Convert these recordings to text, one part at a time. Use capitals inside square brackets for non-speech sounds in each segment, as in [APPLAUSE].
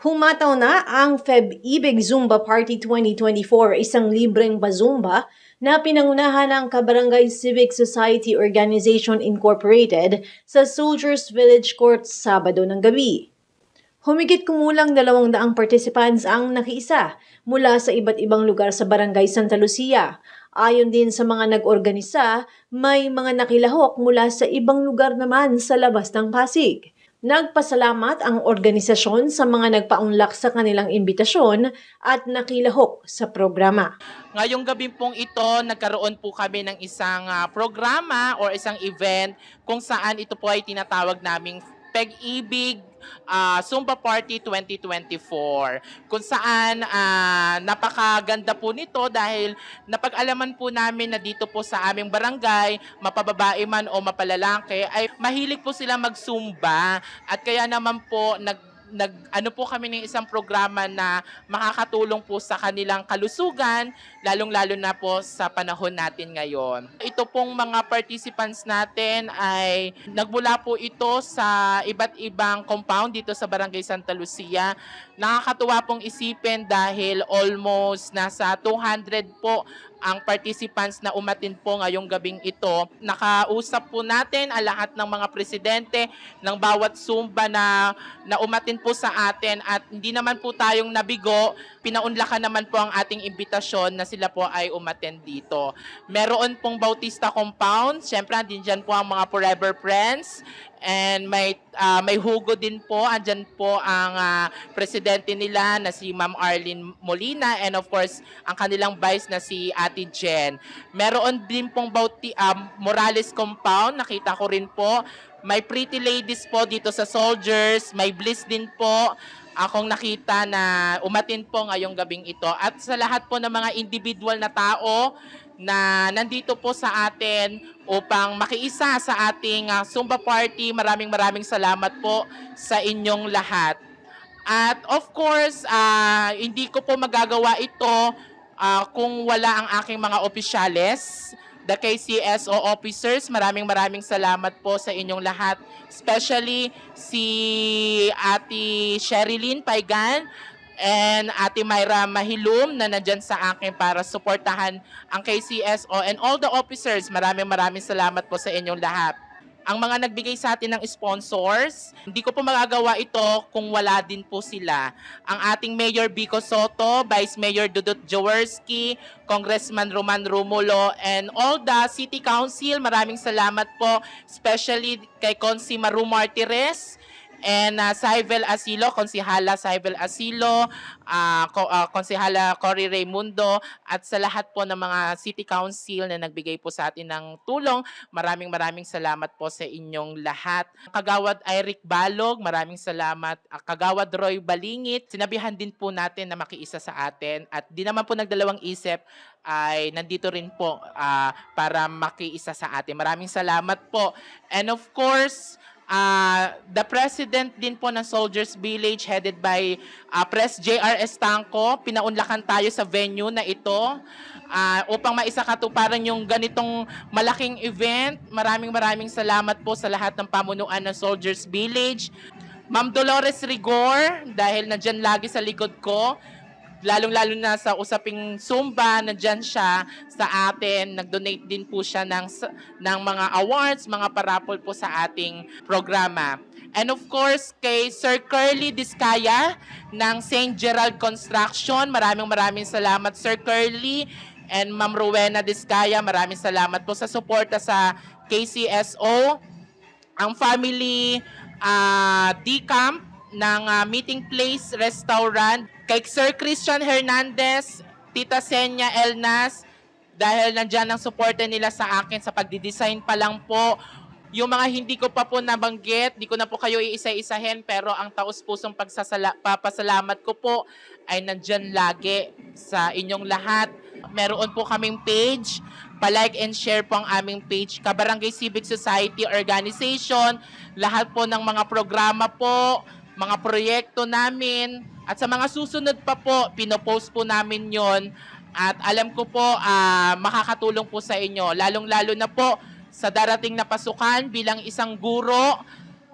Humataw na ang Feb Ibig Zumba Party 2024, isang libreng bazumba na pinangunahan ng Kabarangay Civic Society Organization Incorporated sa Soldiers Village Court Sabado ng gabi. Humigit kumulang dalawang daang participants ang nakiisa mula sa iba't ibang lugar sa Barangay Santa Lucia. Ayon din sa mga nag-organisa, may mga nakilahok mula sa ibang lugar naman sa labas ng Pasig. Nagpasalamat ang organisasyon sa mga nagpaunlak sa kanilang imbitasyon at nakilahok sa programa. Ngayong gabi pong ito, nagkaroon po kami ng isang ah, programa or isang event kung saan ito po ay tinatawag naming Peg-ibig ah, Zumba Party 2024 kung saan ah, napakaganda po nito dahil napag-alaman po namin na dito po sa aming barangay, mapababae man o mapalalaki, ay mahilig po sila mag-zumba. At kaya naman po nag nag ano po kami ng isang programa na makakatulong po sa kanilang kalusugan lalong-lalo na po sa panahon natin ngayon. Ito pong mga participants natin ay nagmula po ito sa iba't ibang compound dito sa Barangay Santa Lucia. Nakakatuwa pong isipin dahil almost nasa 200 po ang participants na umatin po ngayong gabing ito. Nakausap po natin ang lahat ng mga presidente ng bawat Zumba na, na umatin po sa atin at hindi naman po tayong nabigo. Pinaunlakan naman po ang ating imbitasyon na sila po ay umaten dito. Meron pong Bautista Compound. Siyempre, andin dyan po ang mga Forever Friends. And may ah, may hugo din po. Andyan po ang ah, presidente nila na si Ma'am Arlene Molina and of course ang kanilang vice na si Ate Jen. Meron din pong Bauti, ah, Morales Compound. Nakita ko rin po. May pretty ladies po dito sa Soldiers. May Bliss din po akong nakita na umatin po ngayong gabing ito. At sa lahat po ng mga individual na tao na nandito po sa atin upang makiisa sa ating ah, Zumba Party. Maraming maraming salamat po sa inyong lahat. At of course, ah, hindi ko po magagawa ito ah, kung wala ang aking mga opisyales, the KCSO officers. Maraming maraming salamat po sa inyong lahat. Especially si Ate Sherilyn Paigan and Ate Myra Mahilum na nandyan sa akin para suportahan ang KCSO and all the officers. Maraming maraming salamat po sa inyong lahat ang mga nagbigay sa atin ng sponsors, hindi ko po magagawa ito kung wala din po sila. Ang ating Mayor Bico Soto, Vice Mayor Dudut Jaworski, Congressman Roman Romulo, and all the City Council, maraming salamat po, especially kay Consi Maru Martires, and uh, Saibel Asilo, Konsihala Saibel Asilo, uh, uh, Konsihala Cory Raimundo, at sa lahat po ng mga City Council na nagbigay po sa atin ng tulong, maraming maraming salamat po sa inyong lahat. Kagawad Eric Balog, maraming salamat. Ah, Kagawad Roy Balingit, sinabihan din po natin na makiisa sa atin at di naman po nagdalawang isip ay nandito rin po ah, para makiisa sa atin. Maraming salamat po. And of course, Ah, the president din po ng Soldiers Village headed by ah, Pres J.R. Estanco, pinaunlakan tayo sa venue na ito ah, upang maisakatuparan yung ganitong malaking event. Maraming maraming salamat po sa lahat ng pamunuan ng Soldiers Village. Ma'am Dolores Rigor, dahil nandyan lagi sa likod ko, lalong-lalo na sa usaping Zumba, nandyan siya sa atin. Nag-donate din po siya ng, ng mga awards, mga parapol po sa ating programa. And of course, kay Sir Curly Discaya ng St. Gerald Construction, maraming maraming salamat Sir Curly. And Ma'am Rowena Discaya, maraming salamat po sa suporta sa KCSO. Ang family ah, D-Camp ng ah, Meeting Place Restaurant. Kay Sir Christian Hernandez, Tita Senya Elnas, dahil nandyan ang suporta nila sa akin sa pagdidesign pa lang po. Yung mga hindi ko pa po nabanggit, di ko na po kayo iisa-isahin, pero ang pagsasala- papasalamat ko po ay nandyan lagi sa inyong lahat. Meron po kaming page, palike and share po ang aming page, Kabarangay Civic Society Organization, lahat po ng mga programa po, mga proyekto namin, at sa mga susunod pa po, pinopost po namin yon at alam ko po, ah, makakatulong po sa inyo, lalong-lalo na po sa darating na pasukan bilang isang guro,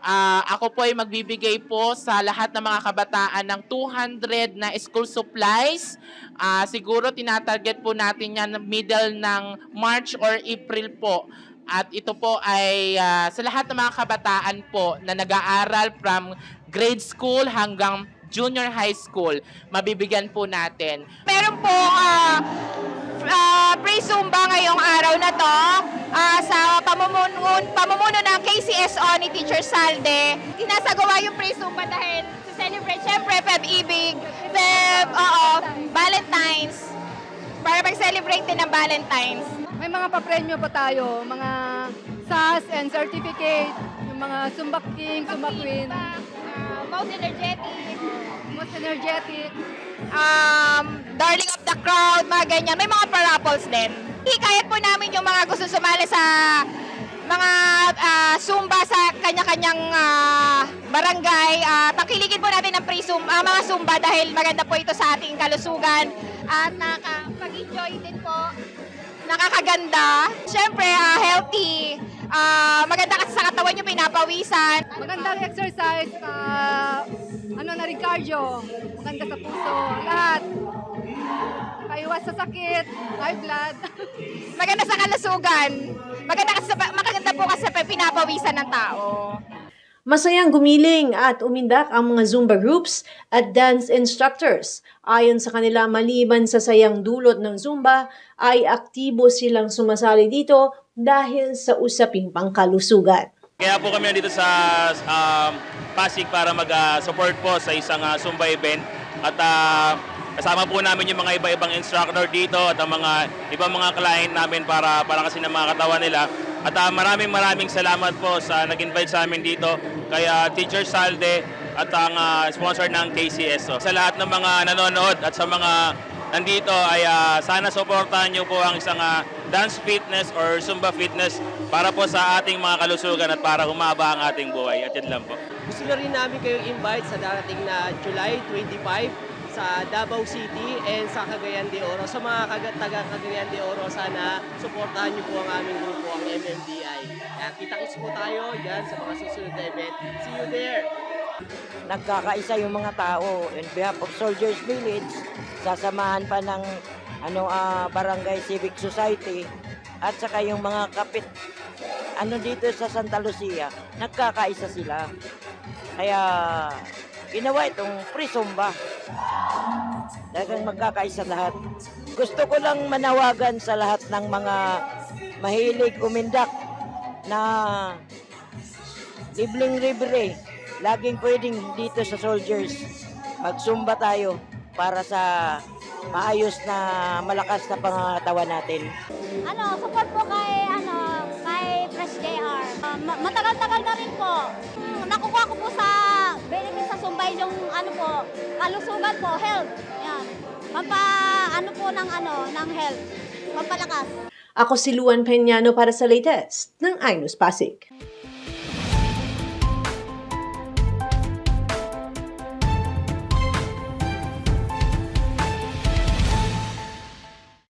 Ah, ako po ay magbibigay po sa lahat ng mga kabataan ng 200 na school supplies. Ah, siguro tinatarget po natin yan middle ng March or April po. At ito po ay ah, sa lahat ng mga kabataan po na nag-aaral from grade school hanggang junior high school, mabibigyan po natin. Meron po ah ah, pre-Zumba ngayong araw na to ah, sa pamumuno, pamumuno ng KCSO ni Teacher Salde. Sinasagawa yung pre-Zumba dahil to celebrate syempre Feb Ibig, Feb, oo, Valentine's. Para mag-celebrate din ng Valentine's. May mga papremyo pa tayo, mga SAS and certificate, yung mga Zumba King, Zumba Queen, most energetic. most energetic. um, darling of the crowd, mga ganyan. May mga parables din. Hikayat po namin yung mga gusto sumali sa mga ah, Zumba sa kanya-kanyang ah, barangay. Ah, pakiligin po natin ng pre-Zumba, mga Zumba dahil maganda po ito sa ating kalusugan. At nakapag-enjoy din po. Nakakaganda. Siyempre, ah, healthy. Ah, maganda katawan yung pinapawisan. Magandang exercise, ah, ano na rin cardio, maganda sa puso, lahat. Paiwas sa sakit, high blood. [LAUGHS] maganda sa kalusugan. Maganda kasi sa, maganda po kasi sa pinapawisan ng tao. Masayang gumiling at umindak ang mga Zumba groups at dance instructors. Ayon sa kanila, maliban sa sayang dulot ng Zumba, ay aktibo silang sumasali dito dahil sa usaping pangkalusugan. Kaya po kami nandito sa um, Pasig para mag-support po sa isang uh, Zumba event. At ah, kasama po namin yung mga iba-ibang instructor dito at ang mga ibang mga client namin para, para kasi ng mga katawan nila. At ah, maraming maraming salamat po sa nag-invite sa amin dito kay ah, Teacher Salde at ang ah, sponsor ng KCSO. Sa lahat ng mga nanonood at sa mga nandito ay ah, sana suportahan niyo po ang isang ah, dance fitness or Zumba fitness para po sa ating mga kalusugan at para humaba ang ating buhay. At yan lang po. Gusto na rin namin kayong invite sa darating na July 25 sa Davao City and sa Cagayan de Oro. Sa mga kaga- taga Cagayan de Oro, sana suportahan niyo po ang aming grupo, ang MMDI. Kaya kita-kits po tayo dyan sa mga susunod na event. See you there! Nagkakaisa yung mga tao. In behalf of Soldiers Village sasamahan pa ng ano ah, Barangay Civic Society at saka yung mga kapit ano dito sa Santa Lucia nagkakaisa sila. Kaya ginawa itong pre-zumba talagang magkakaisa lahat. Gusto ko lang manawagan sa lahat ng mga mahilig umindak na libleng libre laging pwedeng dito sa soldiers magsumba tayo para sa maayos na malakas na pangatawan natin. ano, support po kay, ano, kay Fresh JR. Uh, ma- matagal-tagal na rin po. Hmm, nakukuha ko po sa benefit sa Sumbay yung, ano po, kalusugan po, health. Yan. Pampa, ano po ng, ano, ng health. Pampalakas. Ako si Luan Peñano para sa latest ng Ainos Pasig.